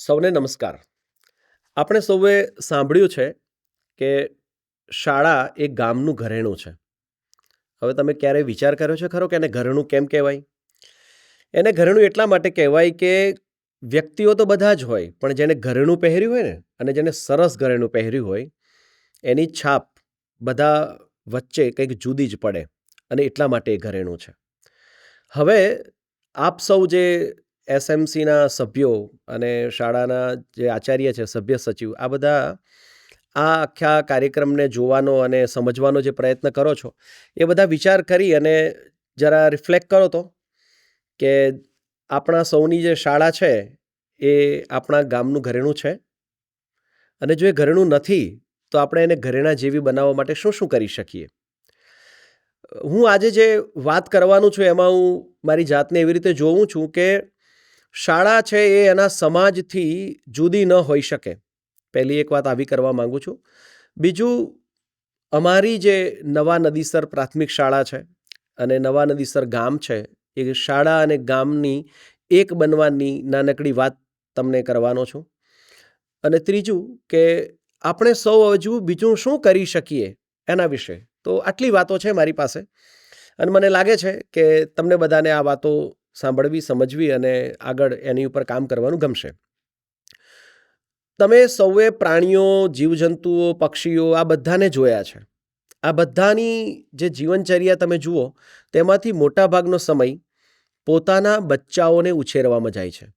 સૌને નમસ્કાર. આપણે સૌએ સાંભળ્યું છે કે શાળા એ ગામનું ઘરેણું છે. હવે તમે ક્યારેય વિચાર કર્યો છે ખરો કે એને ઘરેણું કેમ કહેવાય? એને ઘરેણું એટલા માટે કહેવાય કે વ્યક્તિઓ તો બધા જ હોય, પણ જેને ઘરેણું પહેર્યું હોય ને, અને જેને સરસ ઘરેણું પહેર્યું હોય, એની છાપ બધા વચ્ચે કંઈક જુદી જ પડે, અને એટલા માટે એ ઘરેણું છે. હવે આપ સૌ જે એસએમસીના સભ્યો અને શાળાના જે આચાર્ય છે, સભ્ય સચિવ, આ બધા આ આખા કાર્યક્રમને જોવાનો અને સમજવાનો જે પ્રયત્ન કરો છો, એ બધા વિચાર કરી અને જરા રિફ્લેક્ટ કરો તો કે આપણા સૌની જે શાળા છે, એ આપણા ગામનું ઘરેણું છે. અને જો એ ઘરેણું નથી, તો આપણે એને ઘરેણા જેવી બનાવવા માટે શું શું કરી શકીએ? હું આજે જે વાત કરવાનું છું, એમાં હું મારી જાતને એવી રીતે જોઉં છું કે શાળા છે એ એના સમાજથી જુદી ન હોઈ શકે. પહેલી એક વાત આવી કરવા માંગુ છું. બીજું, અમારી જે નવા નદીસર પ્રાથમિક શાળા છે અને નવા નદીસર ગામ છે, એ શાળા અને ગામની એક બનવાની નાનકડી વાત તમને કરવાનો છું. અને ત્રીજું કે આપણે સૌ હજુ બીજું શું કરી શકીએ એના વિશે? તો આટલી વાતો છે મારી પાસે. અને મને લાગે છે કે તમને બધાને આ વાતો સાંભળવી, સમજવી અને આગળ એની ઉપર કામ કરવાનું ગમશે. તમે સૌએ પ્રાણીઓ, જીવજંતુઓ, પક્ષીઓ આ બધાને જોયા છે. આ બધાની જે જીવનચર્યા તમે જુઓ, તેમાંથી મોટાભાગનો સમય પોતાના બચ્ચાઓને ઉછેરવામાં જાય છે.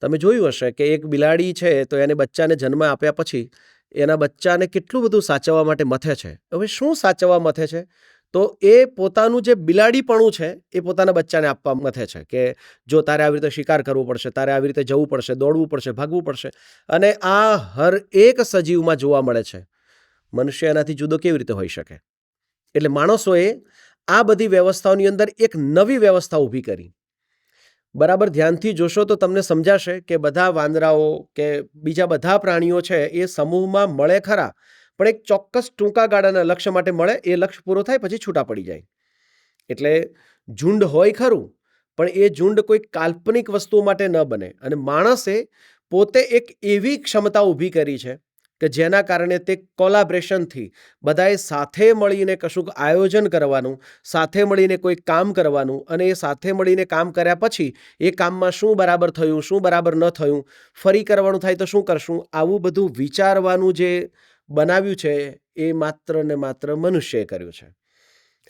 તમે જોયું હશે કે એક બિલાડી છે તો એને બચ્ચાને જન્મ આપ્યા પછી એના બચ્ચાને કેટલું બધું સાચવવા માટે મથે છે. હવે શું સાચવવા મથે છે? તો એ પોતાનું જે બિલાડીપણું છે, એ પોતાના બચ્ચાને આપવા મથે છે કે જો તારે આવી રીતે શિકાર કરવો પડશે, તારે આવી રીતે જવું પડશે, દોડવું પડશે, ભાગવું પડશે અને આ હર એક સજીવમાં જોવા મળે છે. મનુષ્ય એનાથી જુદો કેવી રીતે હોઈ શકે? એટલે માણસોએ આ બધી વ્યવસ્થાઓની અંદર એક નવી વ્યવસ્થા ઊભી કરી. બરાબર, ધ્યાનથી જોશો તો તમને સમજાશે કે બધા વાંદરાઓ કે બીજા બધા પ્રાણીઓ છે એ સમૂહમાં મળે ખરા પણ એક ચોક્કસ ટૂંકા ગાળાના લક્ષ્ય માટે મળે, એ લક્ષ્ય પૂરો થાય, પછી છૂટા પડી જાય. એટલે ઝુંડ હોય ખરું, પણ એ ઝુંડ કોઈ કાલ્પનિક વસ્તુઓ માટે ન બને. અને માણસે પોતે એક એવી ક્ષમતા ઊભી કરી છે કે જેના કારણે તે કોલાબ્રેશનથી બધાએ સાથે મળીને કશુંક આયોજન કરવાનું, સાથે મળીને કોઈ કામ કરવાનું અને એ સાથે મળીને કામ કર્યા પછી એ કામમાં શું બરાબર થયું, શું બરાબર ન થયું, ફરી કરવાનું થાય તો શું કરશું? આવું બધું વિચારવાનું જે બનાવ્યું છે, એ માત્ર ને માત્ર મનુષ્યએ કર્યું છે.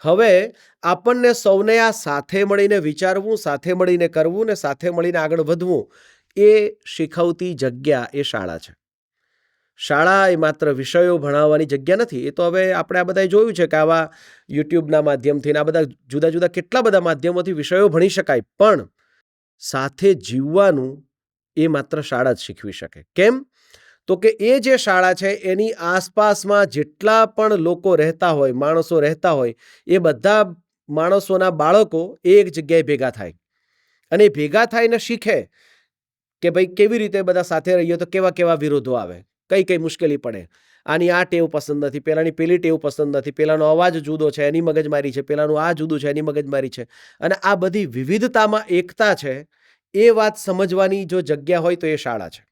હવે આપણને સૌને આ સાથે મળીને વિચારવું, સાથે મળીને કરવું ને સાથે મળીને આગળ વધવું, એ શીખવતી જગ્યા, એ શાળા છે. શાળા એ માત્ર વિષયો ભણાવવાની જગ્યા નથી, એ તો હવે આપણે આ બધાએ જોયું છે કે આવા યુટ્યુબના માધ્યમથી આ બધા જુદા જુદા કેટલા બધા માધ્યમોથી વિષયો ભણી શકાય, પણ સાથે જીવવાનું એ માત્ર શાળા જ શીખવી શકે. કેમ? તો કે એ જે શાળા છે, એની આસપાસમાં જેટલા પણ લોકો રહેતા હોય, માણસો રહેતા હોય, એ બધા માણસોના બાળકો એક જગ્યાએ ભેગા થાય. અને ભેગા થઈને શીખે કે ભાઈ કેવી રીતે બધા સાથે રહીએ તો કેવા કેવા વિરોધો આવે. કઈ કઈ મુશ્કેલી પડે. આની આ ટેવ પસંદ નથી, પેલાની પેલી ટેવ પસંદ નથી, પેલાનો અવાજ જુદો છે, એની મગજમારી છે, પેલાનું આ જુદું છે, એની મગજમારી છે. અને આ બધી વિવિધતામાં એકતા છે, એ વાત સમજવાની જો જગ્યા હોય તો એ શાળા છે.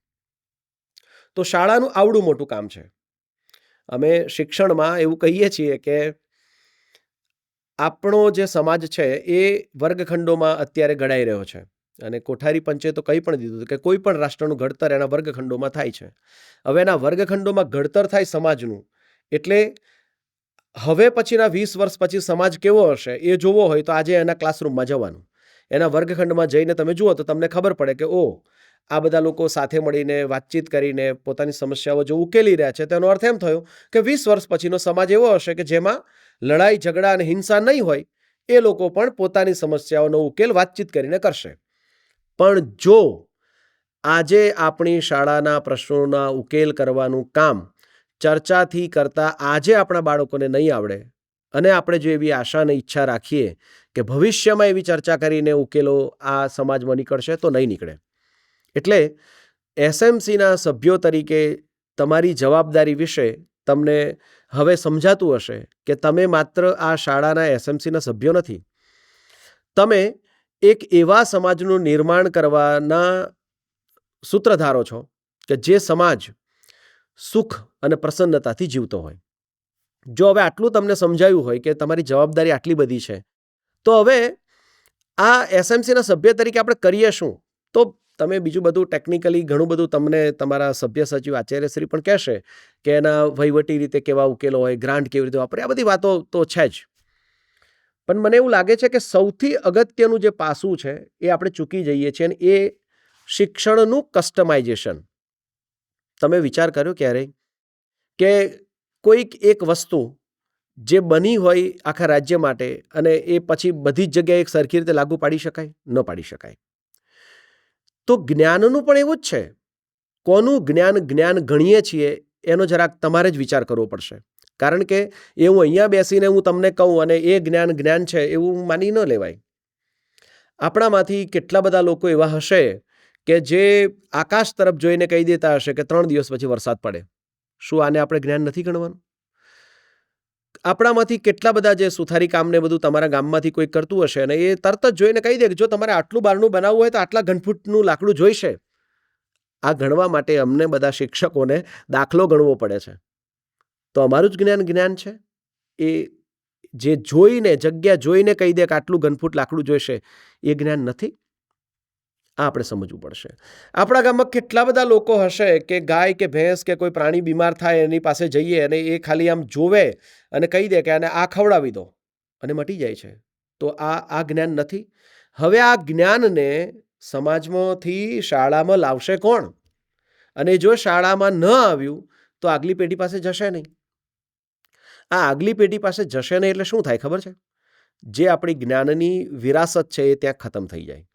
તો શાળાનું આવડું મોટું કામ છે. અમે શિક્ષણમાં એવું કહીએ છીએ કે આપણો જે સમાજ છે એ વર્ગખંડોમાં અત્યારે ઘડાઈ રહ્યો છે. અને કોઠારી પંચે તો કંઈ પણ દીધું કે કોઈ પણ રાષ્ટ્રનું ઘડતર એના વર્ગખંડોમાં થાય છે. હવે એના વર્ગખંડોમાં ઘડતર થાય સમાજનું એટલે હવે પછીના વીસ વર્ષ પછી સમાજ કેવો હશે એ જોવો હોય તો આજે એના ક્લાસરૂમમાં જવાનું. એના વર્ગખંડમાં જઈને તમે જુઓ તો તમને ખબર પડે કે ઓ આ બધા લોકો સાથે મળીને વાતચીત કરીને પોતાની સમસ્યાઓ જો ઉકેલી રહ્યા છે તેનો અર્થ એમ થયો કે વીસ વર્ષ પછીનો સમાજ એવો હશે કે જેમાં લડાઈ, ઝઘડા અને હિંસા નહીં હોય, એ લોકો પણ પોતાની સમસ્યાઓનો ઉકેલ વાતચીત કરીને કરશે. પણ જો આજે આપણી શાળાના પ્રશ્નોના ઉકેલ કરવાનું કામ ચર્ચાથી કરતાં આજે આપણા બાળકોને નહીં આવડે અને આપણે જો એવી આશા અને ઈચ્છા રાખીએ કે ભવિષ્યમાં એવી ચર્ચા કરીને ઉકેલો આ સમાજમાં નીકળશે, તો નહીં નીકળે. એટલે એસએમસીના સભ્યો તરીકે તમારી જવાબદારી વિશે તમને હવે સમજાતું હશે કે તમે માત્ર આ શાળાના એસએમસીના સભ્યો નથી. તમે એક એવા સમાજનું નિર્માણ કરવાના સૂત્રધારો છો કે જે સમાજ સુખ અને પ્રસન્નતાથી જીવતો હોય. જો હવે આટલું તમને સમજાયું હોય કે તમારી જવાબદારી આટલી બધી છે, તો હવે આ એસએમસીના સભ્ય તરીકે આપણે કરીએ શું? તો તમે બીજું બધું ટેકનિકલી ઘણું બધું તમને તમારા સભ્ય સચિવ આચાર્યશ્રી પણ કહેશે કે એના વહીવટી રીતે કેવા ઉકેલો હોય ગ્રાન્ટ કેવી રીતે વાપરે, આ બધી વાતો તો છે જ. પણ મને એવું લાગે છે કે સૌથી અગત્યનું જે પાસું છે એ આપણે ચૂકી જઈએ છીએ અને એ શિક્ષણનું કસ્ટમાઇઝેશન તમે વિચાર કર્યો ક્યારેય? કે કોઈક એક વસ્તુ જે બની હોય આખા રાજ્ય માટે અને એ પછી બધી જ જગ્યાએ એક સરખી રીતે લાગુ પાડી શકાય? ન પાડી શકાય. તો જ્ઞાનનું પણ એવું જ છે. કોનું જ્ઞાન જ્ઞાન ગણીએ છીએ, એનો જરાક તમારે જ વિચાર કરવો પડશે. કારણ કે એ હું અહીંયા બેસીને હું તમને કહું અને એ જ્ઞાન જ્ઞાન છે એવું માની ન લેવાય. આપણામાંથી કેટલા બધા લોકો એવા હશે કે જે આકાશ તરફ જોઈને કહી દેતા હશે કે ત્રણ દિવસ પછી વરસાદ પડે. શું આને આપણે જ્ઞાન નથી ગણવાનું? આપણામાંથી કેટલા બધા જે સુથારી કામને બધું તમારા ગામમાંથી કોઈ કરતું હશે અને એ તરત જ જોઈને કહી દે કે જો તમારે આટલું બારણું બનાવવું હોય તો આટલા ઘનફૂટનું લાકડું જોઈશે. આ ગણવા માટે અમને બધા શિક્ષકોને દાખલો ગણવો પડે છે. તો અમારું જ જ્ઞાન જ્ઞાન છે. એ જે જોઈને, જગ્યા જોઈને કહી દે કે આટલું ઘનફૂટ લાકડું જોઈશે, એ જ્ઞાન નથી. આ આપણે સમજવું પડશે. આપણા ગામમાં કેટલા બધા લોકો હશે કે ગાય કે ભેંસ કે કોઈ પ્રાણી બીમાર થાય, એની પાસે જઈએ અને એ ખાલી આમ જોવે અને કહી દે કે આને આ ખવડાવી દો અને મટી જાય છે. તો આ આ જ્ઞાન નથી. હવે આ જ્ઞાનને સમાજમાંથી શાળામાં લાવશે કોણ? અને જો શાળામાં ન આવ્યું, તો આગલી પેઢી પાસે જશે નહીં. આ આગલી પેઢી પાસે જશે નહીં એટલે શું થાય ખબર છે? જે આપણી જ્ઞાનની વિરાસત છે એ ત્યાં ખતમ થઈ જાય.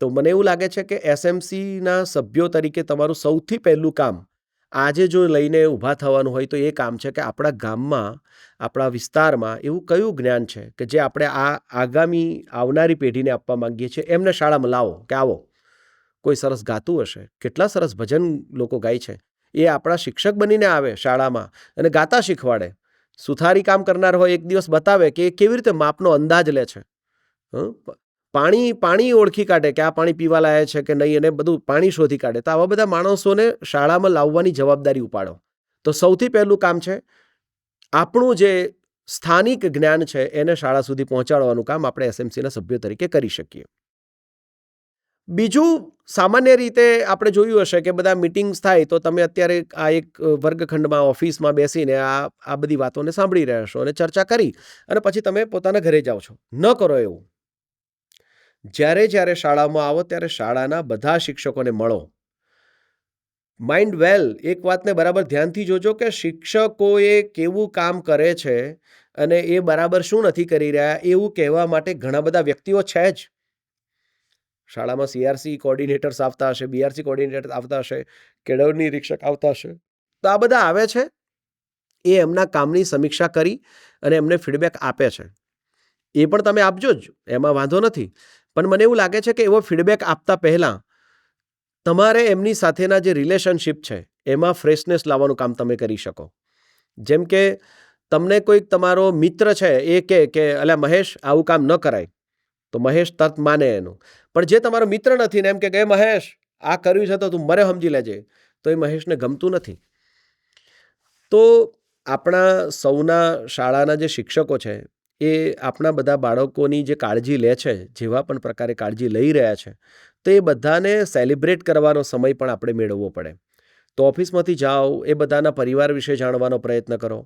તો મને એવું લાગે છે કે એસએમસીના સભ્યો તરીકે તમારું સૌથી પહેલું કામ આજે જો લઈને ઊભા થવાનું હોય તો એ કામ છે કે આપણા ગામમાં, આપણા વિસ્તારમાં એવું કયું જ્ઞાન છે કે જે આપણે આ આગામી આવનારી પેઢીને આપવા માંગીએ છીએ? એમને શાળામાં લાવો કે આવો. કોઈ સરસ ગાતું હશે? કેટલા સરસ ભજન લોકો ગાય છે? એ આપણા શિક્ષક બનીને આવે શાળામાં અને ગાતા શીખવાડે. સુથારી કામ કરનાર હોય, એક દિવસ બતાવે કે એ કેવી રીતે માપનો અંદાજ લે છે? પાણી પાણી ઓળખી કાઢે કે આ પાણી પીવા લાયક છે કે નહીં અને બધું પાણી શોધી કાઢે. તો આવા બધા માણસોને શાળામાં લાવવાની જવાબદારી ઉપાડો. તો સૌથી પહેલું કામ છે, આપણું જે સ્થાનિક જ્ઞાન છે એને શાળા સુધી પહોંચાડવાનું કામ આપણે એસએમસીના સભ્યો તરીકે કરી શકીએ. બીજું, સામાન્ય રીતે આપણે જોયું હશે કે બધા મિટિંગ્સ થાય તો તમે અત્યારે આ એક વર્ગખંડમાં ઓફિસમાં બેસીને આ આ બધી વાતોને સાંભળી રહ્યા છો અને ચર્ચા કરી અને પછી તમે પોતાના ઘરે જાઓ છો. ન કરો એવું. જ્યારે જ્યારે શાળામાં આવો ત્યારે શાળાના બધા શિક્ષકોને મળો. માઇન્ડ વેલ એક વાતને બરાબર ધ્યાનથી જોજો કે શિક્ષકોએ કેવું કામ કરે છે અને એ બરાબર શું નથી કરી રહ્યા એવું કહેવા માટે ઘણા બધા વ્યક્તિઓ છે જ. શાળામાં સીઆરસી કોઓર્ડિનેટર્સ આવતા હશે બીઆરસી કોર્ડિનેટર્સ આવતા હશે કેળવણી નિરીક્ષક આવતા હશે. તો આ બધા આવે છે, એ એમના કામની સમીક્ષા કરી અને એમને ફીડબેક આપે છે. એ પણ તમે આપજો જ, એમાં વાંધો નથી. પણ મને એવું લાગે છે કે એવો ફીડબેક આપતા પહેલાં તમારે એમની સાથેના જે રિલેશનશિપ છે, એમાં ફ્રેશનેસ લાવવાનું કામ તમે કરી શકો. જેમ કે તમને કોઈક તમારો મિત્ર છે, એ કહે કે, અલ્યા મહેશ, આવું કામ ન કરાય. તો મહેશ તરત માને એનું. પણ જે તમારો મિત્ર નથી ને એમ કે "એ મહેશ, આ કર્યું છે તો તું મરે સમજી લેજે. તો એ મહેશને ગમતું નથી. તો આપણા સૌના શાળાના જે શિક્ષકો છે એ આપણા બધા બાળકોની જે કાળજી લે છે, જેવા પણ પ્રકારે કાળજી લઈ રહ્યા છે, તો એ બધાને સેલિબ્રેટ કરવાનો સમય પણ આપણે મેળવવો પડે. તો ઓફિસમાંથી જાઓ, એ બધાના પરિવાર વિશે જાણવાનો પ્રયત્ન કરો.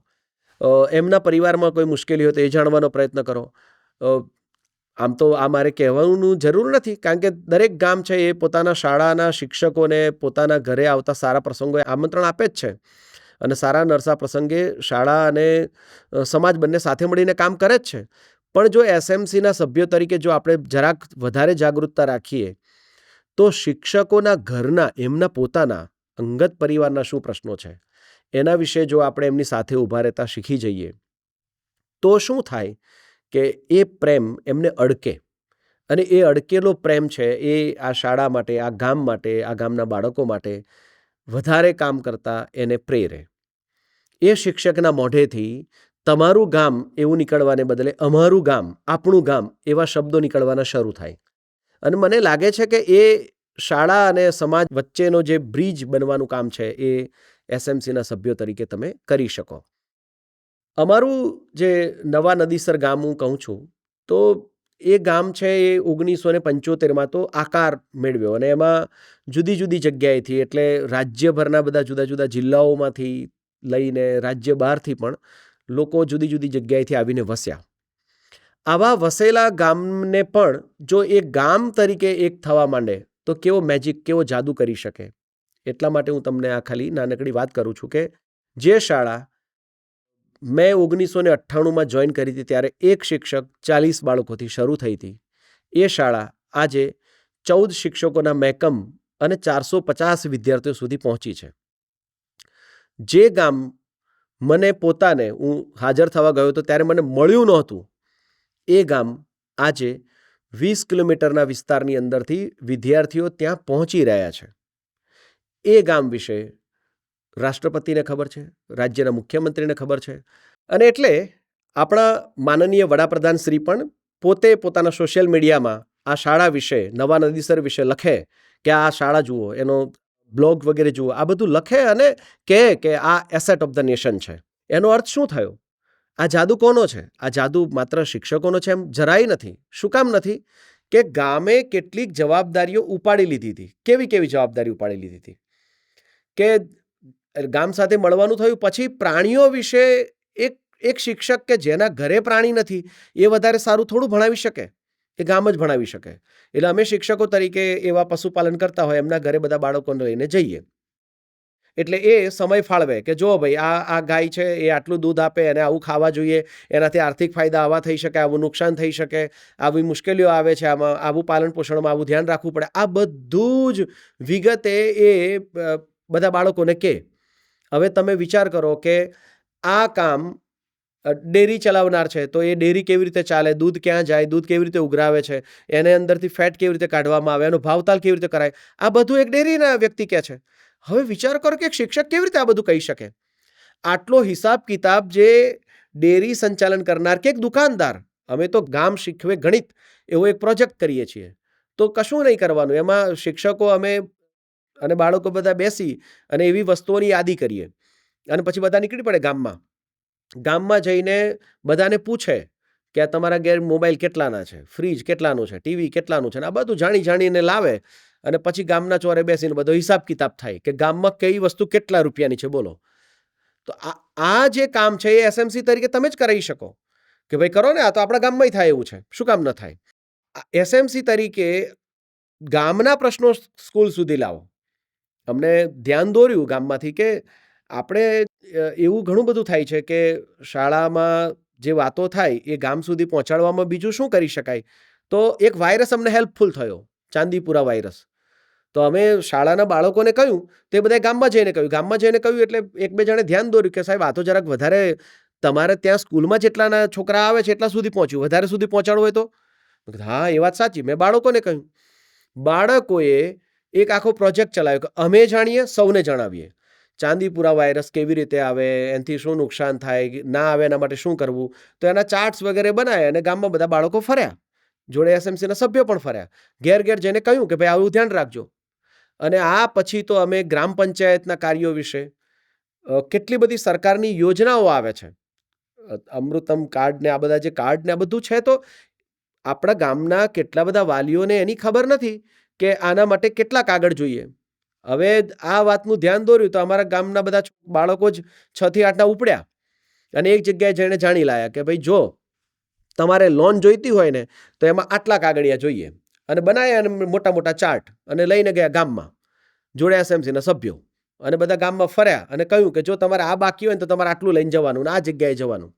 એમના પરિવારમાં કોઈ મુશ્કેલી હોય તો એ જાણવાનો પ્રયત્ન કરો. આમ તો આ મારે કહેવાનું જરૂર નથી, કારણ કે દરેક ગામ છે એ પોતાના શાળાના શિક્ષકોને પોતાના ઘરે આવતા સારા પ્રસંગોએ આમંત્રણ આપે જ છે. અને સારા નરસા પ્રસંગે શાળા અને સમાજ બંને સાથે મળીને કામ કરે જ છે. પણ જો એસએમસીના સભ્યો તરીકે જો આપણે જરાક વધારે જાગૃતતા રાખીએ, તો શિક્ષકોના ઘરના, એમના પોતાના, અંગત પરિવારના શું પ્રશ્નો છે? એના વિશે જો આપણે એમની સાથે ઊભા રહેતા શીખી જઈએ, તો શું થાય કે એ પ્રેમ એમને અડકે? અને એ અડકેલો પ્રેમ છે એ આ શાળા માટે, આ ગામ માટે, આ ગામના બાળકો માટે વધારે કામ કરતા એને પ્રેરે. એ શિક્ષકના મોઢેથી તમારું ગામ એવું નીકળવાને બદલે અમારું ગામ, આપણું ગામ એવા શબ્દો નીકળવાના શરૂ થાય. અને મને લાગે છે કે એ શાળા અને સમાજ વચ્ચેનો જે બ્રિજ બનવાનું કામ છે એ એસએમસીના સભ્યો તરીકે તમે કરી શકો. અમારું જે નવા નદીસર ગામ હું કહું છું, તો એ ગામ છે એ ઓગણીસો ને પંચોતેરમાં તો આકાર મેળવ્યો અને એમાં જુદી જુદી જગ્યાએથી એટલે રાજ્યભરના બધા જુદા જુદા જિલ્લાઓમાંથી લઈને રાજ્ય બહારથી પણ લોકો જુદી જુદી જગ્યાએથી આવીને વસ્યા. આવા વસેલા ગામને પણ જો એ ગામ તરીકે એક થવા માંડે, તો કેવો મેજિક કેવો જાદુ કરી શકે? એટલા માટે હું તમને આ ખાલી નાનકડી વાત કરું છું કે જે શાળા મેં ઓગણીસો ને અઠ્ઠાણુંમાં જોઈન કરી હતી, ત્યારે એક શિક્ષક ચાલીસ બાળકોથી શરૂ થઈ હતી. એ શાળા આજે ચૌદ શિક્ષકોના મહેકમ અને ચારસો પચાસ વિદ્યાર્થીઓ સુધી પહોંચી છે. જે ગામ મને પોતાને હું હાજર થવા ગયો હતો ત્યારે મને મળ્યું નહોતું, એ ગામ આજે વીસ કિલોમીટરના વિસ્તારની અંદરથી વિદ્યાર્થીઓ ત્યાં પહોંચી રહ્યા છે. એ ગામ વિશે રાષ્ટ્રપતિને ખબર છે, રાજ્યના મુખ્યમંત્રીને ખબર છે અને એટલે આપણા માનનીય વડાપ્રધાન શ્રી પણ પોતે પોતાના સોશિયલ મીડિયામાં આ શાળા વિશે, નવા નદીસર વિશે લખે કે આ શાળા જુઓ, એનો બ્લોગ વગેરે જુઓ. આ બધું લખે અને કહે કે આ એસેટ ઓફ ધ નેશન છે. એનો અર્થ શું થયો? આ જાદુ કોનો છે? આ જાદુ માત્ર શિક્ષકોનો છે એમ જરાય નથી. શું કામ નથી? કે ગામે કેટલીક જવાબદારીઓ ઉપાડી લીધી હતી. કેવી કેવી જવાબદારી ઉપાડી લીધી હતી? કે ગામ સાથે મળવાનું થયું પછી પ્રાણીઓ વિશે એક એક શિક્ષક કે જેના ઘરે પ્રાણી નથી એ વધારે સારું થોડું ભણાવી શકે? એ ગામ જ ભણાવી શકે. એટલે અમે શિક્ષકો તરીકે એવા પશુપાલન કરતા હોય, એમના ઘરે બધા બાળકોને લઈને જઈએ. એટલે એ સમય ફાળવે કે જો ભાઈ આ આ ગાય છે, એ આટલું દૂધ આપે અને આવું ખાવા જોઈએ, એનાથી આર્થિક ફાયદા આવા થઈ શકે, આવું નુકસાન થઈ શકે, આવી મુશ્કેલીઓ આવે છે, આમાં આવું પાલન પોષણમાં આવું ધ્યાન રાખવું પડે, આ બધું જ વિગતે એ બધા બાળકોને કહે હવે તમે વિચાર કરો કે આ કામ ડેરી ચલાવનાર છે, તો એ ડેરી કેવી રીતે ચાલે, દૂધ ક્યાં જાય, દૂધ કેવી રીતે ઉઘરાવે છે, એને અંદરથી ફેટ કેવી રીતે કાઢવામાં આવે, એનો ભાવતાલ કેવી રીતે કરાય, આ બધું એક ડેરીના વ્યક્તિ કહે છે. હવે વિચાર કરો કે એક શિક્ષક કેવી રીતે આ બધું કહી શકે? આટલો હિસાબ કિતાબ જે ડેરી સંચાલન કરનાર કે એક દુકાનદાર, અમે તો ગામ શીખવે ગણિત, એવો એક પ્રોજેક્ટ કરીએ છીએ. તો કશું નહીં કરવાનું, એમાં શિક્ષકો અમે અને બાળકો બધા બેસી અને એવી વસ્તુઓની યાદી કરીએ. અને પછી બધા નીકળી પડે ગામમાં. ગામમાં જઈને બધાને પૂછે કે આ તમારા ઘેર મોબાઈલ કેટલાના છે, ફ્રીજ કેટલાનું છે, ટીવી કેટલાનું છે, ને આ બધું જાણી જાણીને લાવે અને પછી ગામના ચોરે બેસીને બધો હિસાબ કિતાબ થાય કે ગામમાં કઈ વસ્તુ કેટલા રૂપિયાની છે, બોલો. તો આ આ જે કામ છે એ એસએમસી તરીકે તમે જ કરાવી શકો કે ભાઈ કરો ને, આ તો આપણા ગામમાં થાય એવું છે, શું કામ ન થાય? એસએમસી તરીકે ગામના પ્રશ્નો સ્કૂલ સુધી લાવો. અમને ધ્યાન દોર્યું ગામમાંથી કે આપણે એવું ઘણું બધું થાય છે કે શાળામાં જે વાતો થાય એ ગામ સુધી પહોંચાડવામાં બીજું શું કરી શકાય? તો એક વાયરસ અમને હેલ્પફુલ થયો, ચાંદીપુરા વાયરસ તો અમે શાળાના બાળકોને કહ્યું, તે બધા ગામમાં જઈને કહ્યું. ગામમાં જઈને કહ્યું એટલે એક બે જણે ધ્યાન દોર્યું કે સાહેબ આ તો જરાક વધારે, તમારે ત્યાં સ્કૂલમાં જેટલાના છોકરા આવે છે એટલા સુધી પહોંચ્યું. વધારે સુધી પહોંચાડવું હોય તો? હા, એ વાત સાચી. મેં બાળકોને કહ્યું. બાળકોએ એક આખો પ્રોજેક્ટ ચલાવ્યો કે અમે જાણીએ, સૌને જણાવીએ. ચાંદીપુરા વાયરસ કેવી રીતે આવે, એનાથી શું નુકસાન થાય, ના આવે, એના માટે શું કરવું? તો એના ચાર્ટ્સ વગેરે બનાવ્યા અને ગામમાં બધા બાળકો ફર્યા. જોડે એસએમસીના સભ્યો પણ ફર્યા. ઘેર ઘેર જઈને કહ્યું કે, ભાઈ, આવું ધ્યાન રાખજો. અને આ પછી તો અમે ગ્રામ પંચાયતના કાર્યો વિશે કેટલી બધી સરકારની યોજનાઓ આવે છે. અમૃતમ કાર્ડ ને આ બધા જે કાર્ડ ને આ બધું છે, તો આપણા ગામના કેટલા બધા વાલીઓને એની ખબર નથી કે આના માટે કેટલા કાગળ જોઈએ. હવે આ વાતનું ધ્યાન દોર્યું તો અમારા ગામના બધા બાળકો જ છ થી આઠના ઉપડ્યા. અને એક જગ્યાએ જઈને જાણી લાયા કે ભાઈ જો, તમારે લોન જોઈતી હોય ને, તો એમાં આટલા કાગળિયા જોઈએ. અને બનાવ્યા અને મોટા મોટા ચાર્ટ અને લઈને ગયા ગામમાં. જોડે એસએમસીના સભ્યો. અને બધા ગામમાં ફર્યા અને કહ્યું કે જો તમારે આ બાકી હોય ને તો તમારે આટલું લઈને જવાનું ને આ જગ્યાએ જવાનું.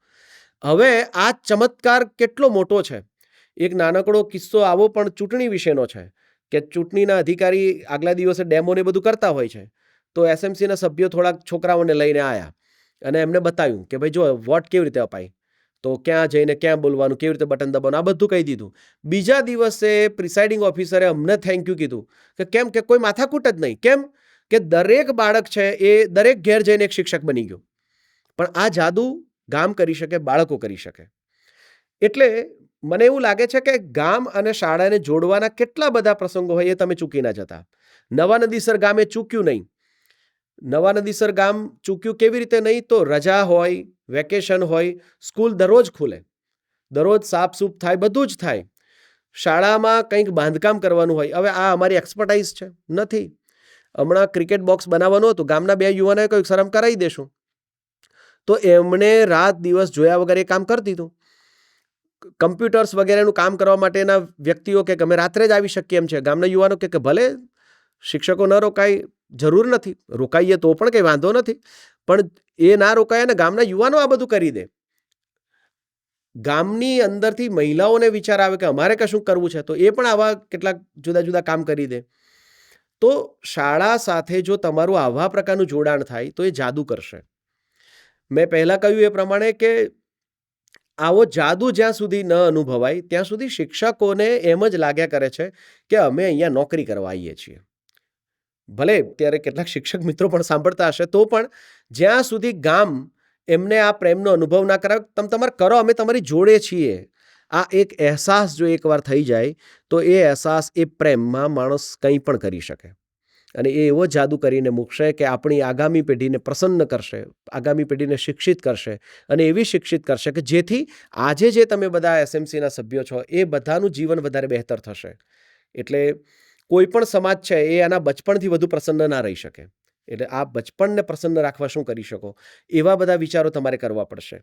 હવે આ ચમત્કાર કેટલો મોટો છે. એક નાનકડો કિસ્સો આવો પણ ચૂંટણી વિશેનો છે. કે ચૂંટણીના અધિકારી આગલા દિવસે ડેમોને બધું કરતા હોય છે. તો એસએમસીના સભ્યો થોડાક છોકરાઓને લઈને આવ્યા અને એમને બતાવ્યું કે ભાઈ જો વોટ કેવી રીતે અપાય? તો ક્યાં જઈને ક્યાં બોલવાનું, કેવી રીતે બટન દબાવવાનું, આ બધું કહી દીધું. બીજા દિવસે પ્રિસાઇડિંગ ઓફિસરે અમને થેન્ક યુ કીધું કે કેમ કે કોઈ માથાકૂટ જ નહીં. કેમ કે દરેક બાળક છે એ દરેક ઘેર જઈને એક શિક્ષક બની ગયો. પણ આ જાદુ ગામ કરી શકે, બાળકો કરી શકે. એટલે મને એવું લાગે છે કે ગામ અને શાળાને જોડવાના કેટલા બધા પ્રસંગો હોય એ તમે ચૂકી ના જતા. નવા નદીસર ગામે ચૂક્યું નહીં. નવા નદીસર ગામ ચૂક્યું કેવી રીતે નહીં? તો રજા હોય, વેકેશન હોય, સ્કૂલ દરરોજ ખુલે. દરરોજ સાફસૂફ થાય, બધું જ થાય. શાળામાં કંઈક બાંધકામ કરવાનું હોય. હવે આ અમારી એક્સપર્ટાઇઝ છે. નથી. હમણાં ક્રિકેટ બોક્સ બનાવવાનું હતું. ગામના બે યુવાનોએ કંઈક શરમ કરાવી દેશું. તો એમણે રાત દિવસ જોયા વગર એ કામ કરી દીધું કમ્પ્યુટર્સ વગેરેનું કામ કરવા માટેના વ્યક્તિઓ કે અમે રાત્રે જ આવી શકીએ એમ છે. ગામના યુવાનો કે ભલે શિક્ષકો ન રોકાય, જરૂર નથી. રોકાઈએ તો પણ કંઈ વાંધો નથી. પણ એ ના રોકાય અને ગામના યુવાનો આ બધું કરી દે. ગામની અંદરથી મહિલાઓને વિચાર આવે કે અમારે કશું કરવું છે, તો એ પણ આવા કેટલાક જુદા જુદા કામ કરી દે. તો શાળા સાથે જો તમારું આવા પ્રકારનું જોડાણ થાય, તો એ જાદુ કરશે. મેં પહેલાં કહ્યું એ પ્રમાણે કે આવો જાદુ જ્યાં સુધી ન અનુભવાય, ત્યાં સુધી શિક્ષકોને એમ જ લાગ્યા કરે છે કે અમે અહીંયા નોકરી કરવા આવીએ છીએ. ભલે ત્યારે કેટલાક શિક્ષક મિત્રો પણ સાંભળતા હશે, તો પણ જ્યાં સુધી ગામ એમને આ પ્રેમનો અનુભવ ના કરાવે તમે તમારે કરો, અમે તમારી જોડે છીએ. આ એક અહેસાસ જો એકવાર થઈ જાય, તો એ અહેસાસ, એ પ્રેમમાં માણસ કંઈ પણ કરી શકે. અને એ એવો જાદુ કરીને મૂકશે કે આપણી આગામી પેઢીને પ્રસન્ન કરશે, આગામી પેઢીને શિક્ષિત કરશે અને એવી શિક્ષિત કરશે કે જેથી આજે જે તમે બધા એસએમસીના સભ્યો છો, એ બધાનું જીવન વધારે બહેતર થશે. એટલે કોઈ પણ સમાજ છે, એ આના બચપણથી વધુ પ્રસન્ન ના રહી શકે. એટલે આ બચપણને પ્રસન્ન રાખવા શું કરી શકો? એવા બધા વિચારો તમારે કરવા પડશે.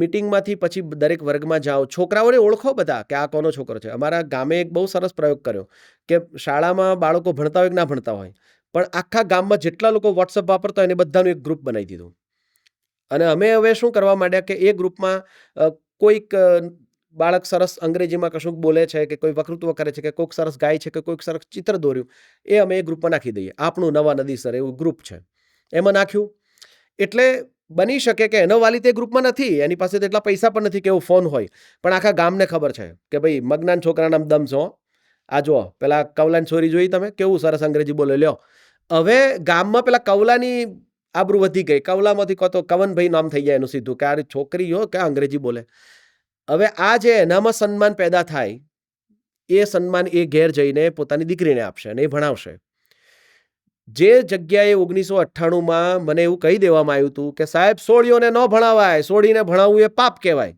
મિટિંગમાંથી પછી દરેક વર્ગમાં જાઓ. છોકરાઓને ઓળખો બધા કે આ કોનો છોકરો છે. અમારા ગામે એક બહુ સરસ પ્રયોગ કર્યો કે શાળામાં બાળકો ભણતા હોય કે ના ભણતા હોય. પણ આખા ગામમાં જેટલા લોકો વોટ્સઅપ વાપરતા હોય એને બધાનું એક ગ્રુપ બનાવી દીધું. અને અમે હવે શું કરવા માંડ્યા કે એ ગ્રુપમાં કોઈક બાળક સરસ અંગ્રેજીમાં કશુંક બોલે છે કે કોઈ વકૃત્વ કરે છે કે કોઈક સરસ ગાય છે કે કોઈક સરસ ચિત્ર દોર્યું. એ અમે એ ગ્રુપમાં નાખી દઈએ. આપણું નવા નદી સર એવું ગ્રુપ છે. એમાં નાખ્યું. એટલે બની શકે કે એનો વાલી તે ગ્રુપમાં નથી, એની પાસે તો એટલા પૈસા પણ નથી કે એવો ફોન હોય. પણ આખા ગામને ખબર છે કે ભાઈ, મગનાન છોકરાના દમ છો આ જુઓ, પેલા કવલાની છોરી જોઈ તમે? કેવું સરસ અંગ્રેજી બોલે. લ્યો. હવે ગામમાં પેલા કવલાની આબરૂ વધી ગઈ. કવલામાંથી કહો તો કવનભાઈ નામ થઈ જાય એનું સીધું કે આ છોકરી હો કે અંગ્રેજી બોલે. હવે આ જે એનામાં સન્માન પેદા થાય, એ સન્માન એ ઘેર જઈને પોતાની દીકરીને આપશે અને એ ભણાવશે. જે જગ્યાએ ઓગણીસો અઠ્ઠાણુંમાં મને એવું કહી દેવામાં આવ્યું હતું કે, સાહેબ, સોળીઓને ન ભણાવાય, સોળીને ભણાવવું એ પાપ કહેવાય.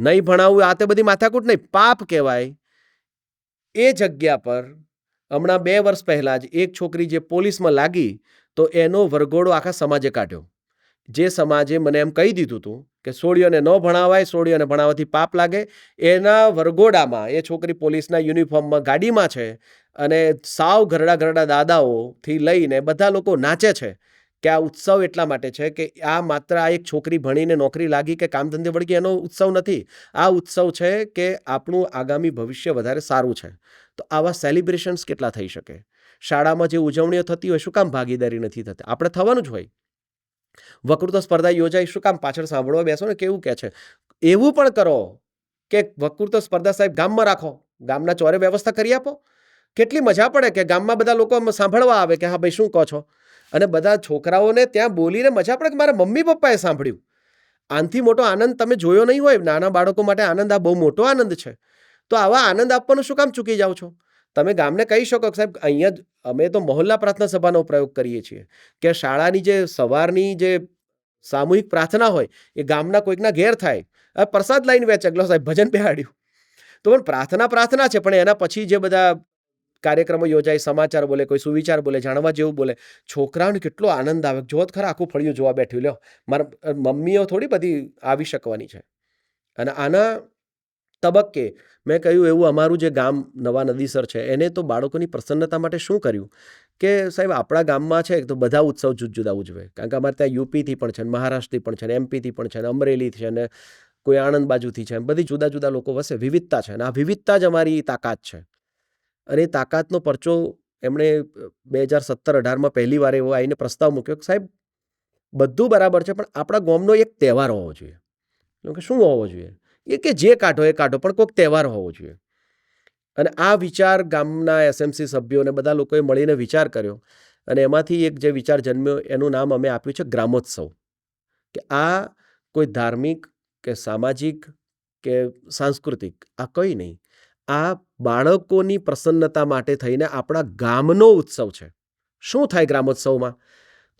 નહીં ભણાવવું આ તે બધી માથાકૂટ નહીં, પાપ કહેવાય. એ જગ્યા પર હમણાં બે વર્ષ પહેલાં જ એક છોકરી જે પોલીસમાં લાગી, તો એનો વરઘોડો આખા સમાજે કાઢ્યો. જે સમાજે મને એમ કહી દીધું હતું કે સોળીઓને ન ભણાવાય, સોળીઓને ભણાવવાથી પાપ લાગે, એના વરગોડામાં, એ છોકરી પોલીસના યુનિફોર્મમાં ગાડીમાં છે અને સાવ ઘરડા ઘરડા દાદાઓથી લઈને બધા લોકો નાચે છે કે આ ઉત્સવ એટલા માટે છે કે આ માત્ર આ એક છોકરી ભણીને નોકરી લાગી કે કામ ધંધે વળગી, એનો ઉત્સવ નથી. આ ઉત્સવ છે કે આપણું આગામી ભવિષ્ય વધારે સારું છે. તો આવા સેલિબ્રેશન્સ કેટલા થઈ શકે? શાળામાં જે ઉજવણીઓ થતી હોય, શું કામ ભાગીદારી નથી થતી? આપણે થવાનું જ હોય. વકૃત્વ સ્પર્ધા યોજાય, શું કામ પાછળ સાંભળવા બેસો ને કેવું કહે છે? એવું પણ કરો કે વકૃત્વ સ્પર્ધા સાહેબ ગામમાં રાખો, ગામના ચોરે વ્યવસ્થા કરી આપો. કેટલી મજા પડે કે ગામમાં બધા લોકો સાંભળવા આવે કે હા ભાઈ શું કહો છો? અને બધા છોકરાઓને ત્યાં બોલીને મજા પડે કે મારા મમ્મી પપ્પાએ સાંભળ્યું. આનથી મોટો આનંદ તમે જોયો નહીં હોય, નાના બાળકો માટે આનંદ આ બહુ મોટો આનંદ છે. તો આવા આનંદ આપવાનું શું કામ ચૂકી જાઓ છો? તમે ગામને કહી શકો કે સાહેબ, અહીંયા જ અમે તો મહોલ્લા પ્રાર્થના સભાનો પ્રયોગ કરીએ છીએ. કે શાળાની જે સવારની જે સામૂહિક પ્રાર્થના હોય, એ ગામના કોઈકના ઘેર થાય. પ્રસાદ લઈને વેચે. અગલો સાહેબ, ભજન બેહાડ્યું. તો પણ પ્રાર્થના પ્રાર્થના છે, પણ એના પછી જે બધા કાર્યક્રમો યોજાય, સમાચાર બોલે, કોઈ સુવિચાર બોલે, જાણવા જેવું બોલે, છોકરાઓને કેટલો આનંદ આવે. જોત ખરા, આખું ફળિયું જોવા બેઠ્યું લ્યો, મારા મમ્મીઓ થોડી બધી આવી શકવાની છે. અને આના તબક્કે મેં કહ્યું, એવું અમારું જે ગામ નવા નદીસર છે, એને તો બાળકોની પ્રસન્નતા માટે શું કર્યું? કે સાહેબ, આપણા ગામમાં છે, તો બધા ઉત્સવ જુદા જુદા ઉજવે કારણ કે અમારે ત્યાં યુપીથી પણ છે મહારાષ્ટ્રથી પણ છે એમપીથી પણ છે, ને અમરેલીથી છે, ને કોઈ આણંદ બાજુથી છે બધી જુદા જુદા લોકો વસે, વિવિધતા છે અને આ વિવિધતા જ અમારી તાકાત છે. અને એ તાકાતનો પરચો એમણે બે હજાર સત્તર અઢારમાં પહેલી વાર એવો આવીને પ્રસ્તાવ મૂક્યો કે, સાહેબ, બધું બરાબર છે, પણ આપણા ગામનો એક તહેવાર હોવો જોઈએ. કે, શું હોવો જોઈએ? એ કે જે કાઢો એ કાઢો, પણ કોઈક તહેવાર હોવો જોઈએ. અને આ વિચાર ગામના એસએમસી સભ્યોને બધા લોકોએ મળીને વિચાર કર્યો અને એમાંથી એક જે વિચાર જન્મ્યો એનું નામ અમે આપ્યું છે ગ્રામોત્સવ. કે આ કોઈ ધાર્મિક કે સામાજિક કે સાંસ્કૃતિક, આ કંઈ નહીં. આ બાળકોની પ્રસન્નતા માટે થઈને આપણા ગામનો ઉત્સવ છે. શું થાય ગ્રામોત્સવમાં?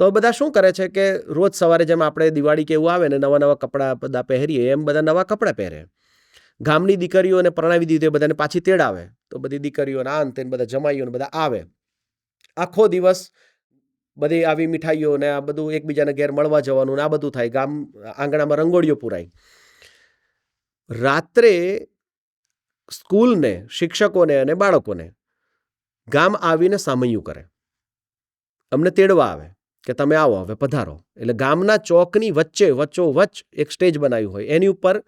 તો બધા શું કરે છે કે રોજ સવારે જેમ આપણે દિવાળી કે એવું આવે ને નવા નવા કપડાં બધા પહેરીએ, એમ બધા નવા કપડાં પહેરે. ગામની દીકરીઓને પરણાવી દીધી બધાને પાછી તેડાવે તો બધી દીકરીઓને આ અંતે બધા જમાઈઓને બધા આવે. આખો દિવસ બધી આવી મીઠાઈઓ ને આ બધું એકબીજાને ઘેર મળવા જવાનું ને આ બધું થાય. ગામ આંગણામાં રંગોળીઓ પુરાય. રાત્રે સ્કૂલને, શિક્ષકોને અને બાળકોને ગામ આવીને સામૈયું કરે. અમને તેડવા આવે. કે તમે આવો હવે, પધારો. એટલે ગામના ચોકની વચ્ચે, વચ્ચોવચ્ચ એક સ્ટેજ બનાવ્યું હોય. એની ઉપર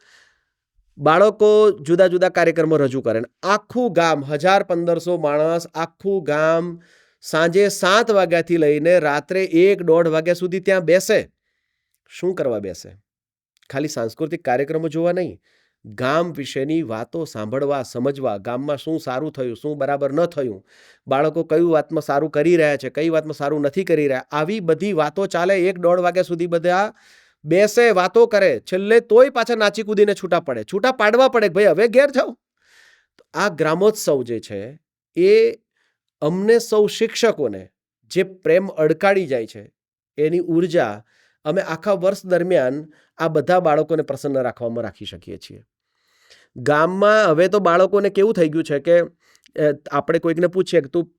બાળકો જુદા જુદા કાર્યક્રમો રજૂ કરે. આખું ગામ, હજાર પંદરસો માણસ આખું ગામ સાંજે સાત વાગ્યાથી લઈને રાત્રે એક, દોઢ વાગ્યા સુધી ત્યાં બેસે. શું કરવા બેસે? ખાલી સાંસ્કૃતિક કાર્યક્રમો જોવા નહીં. ગામ વિશેની વાતો સાંભળવા, સમજવા, ગામમાં શું સારું થયું, શું બરાબર ન થયું, બાળકો કયું વાતમાં સારું કરી રહ્યા છે, કઈ વાતમાં સારું નથી કરી રહ્યા, આવી બધી વાતો ચાલે એક દોઢ વાગ્યા સુધી બધા બેસે, વાતો કરે. છેલ્લે તોય પાછા નાચી કૂદીને છૂટા પડે. છૂટા પાડવા પડે ભાઈ, હવે ઘેર જાઓ. આ ગ્રામોત્સવ જે છે, એ અમને સૌ શિક્ષકોને જે પ્રેમ અડકાડી જાય છે, એની ઊર્જા અમે આખા વર્ષ દરમિયાન આ બધા બાળકોને પ્રસન્ન રાખવામાં રાખી શકીએ છીએ. ગામમાં હવે તો બાળકોને કેવું થઈ ગયું છે કે આપણે કોઈકને પૂછીએ કે તું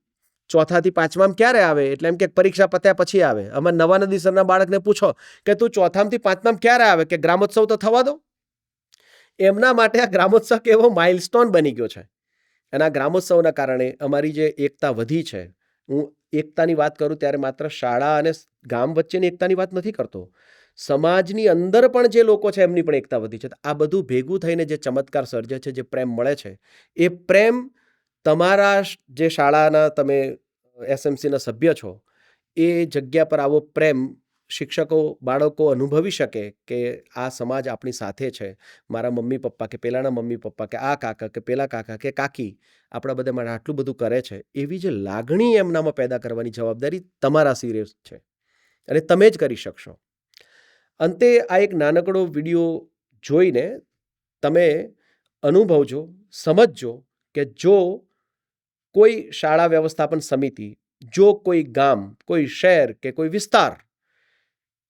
ચોથાથી પાંચમામાં ક્યારે આવે? એટલે એમ કે પરીક્ષા પત્યા પછી આવે. અમે નવા નદીસરના બાળકને પૂછો કે તું ચોથામાંથી પાંચમામાં ક્યારે આવે? કે ગ્રામોત્સવ તો થવા દો. એમના માટે આ ગ્રામોત્સવ એવો માઇલસ્ટોન બની ગયો છે. અને આ ગ્રામોત્સવના કારણે અમારી જે એકતા વધી છે, હું એકતાની વાત કરું ત્યારે માત્ર શાળા અને ગામ વચ્ચેની એકતાની વાત નથી કરતો. સમાજની અંદર પણ જે લોકો છે એમની પણ એકતા વધી છે. આ બધું ભેગું થઈને જે ચમત્કાર સર્જે છે, જે પ્રેમ મળે છે, એ પ્રેમ તમારા જે શાળાના તમે એસએમસીના સભ્ય છો, એ જગ્યા પર આવો પ્રેમ શિક્ષકો, બાળકો અનુભવી શકે કે આ સમાજ આપણી સાથે છે. મારા મમ્મી પપ્પા કે પેલાના મમ્મી પપ્પા કે આ કાકા કે પેલા કાકા કે કાકી આપણા બધા માટે આટલું બધું કરે છે. એવી જે લાગણી એમનામાં પેદા કરવાની જવાબદારી તમારા સિરિયસ છે. અને તમે જ કરી શકશો. અંતે આ એક નાનકડો વીડિયો જોઈને તમે અનુભવજો, સમજજો કે જો કોઈ શાળા વ્યવસ્થાપન સમિતિ, જો કોઈ ગામ, કોઈ શહેર કે કોઈ વિસ્તાર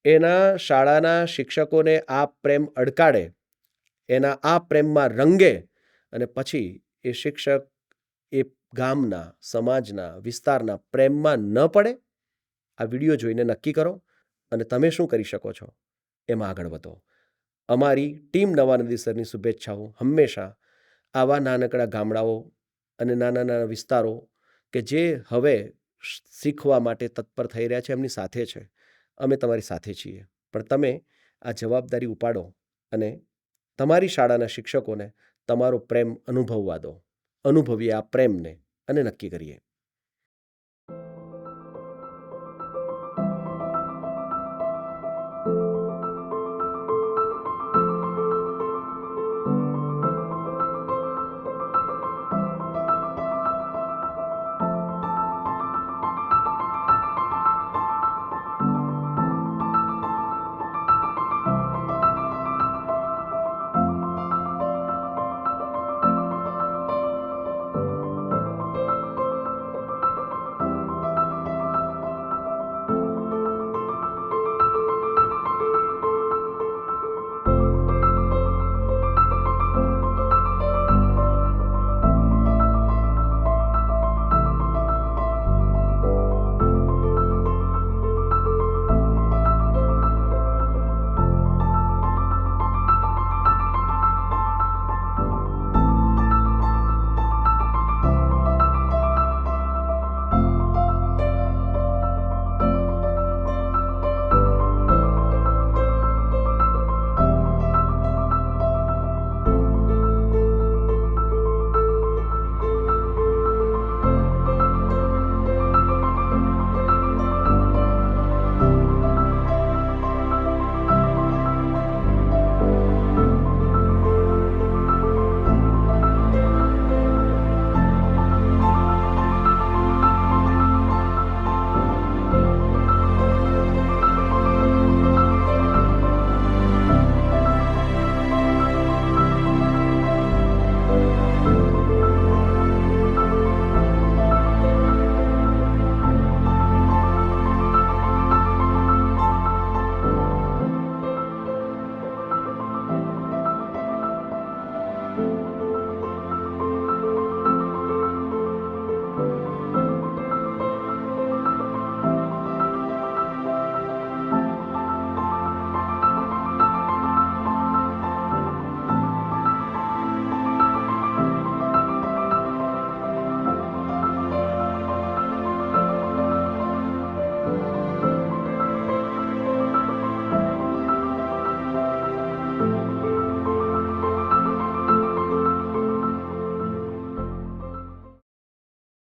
એના શાળાના શિક્ષકોને આ પ્રેમ અડકાડે, એના આ પ્રેમમાં રંગે અને પછી એ શિક્ષક એ ગામના, સમાજના વિસ્તારના પ્રેમમાં ન પડે, આ વીડિયો જોઈને નક્કી કરો અને તમે શું કરી શકો છો? એમાં આગળ વધો. અમારી ટીમ નવા નદીસરની શુભેચ્છાઓ હંમેશા આવા નાનકડા ગામડાઓ અને નાના નાના વિસ્તારો કે જે હવે શીખવા માટે તત્પર થઈ રહ્યા છે, એમની સાથે છે. અમે તમારી સાથે છીએ. પણ તમે આ જવાબદારી ઉપાડો અને તમારી શાળાના શિક્ષકોને તમારો પ્રેમ અનુભવવા દો. અનુભવીએ આ પ્રેમને અને નક્કી કરીએ.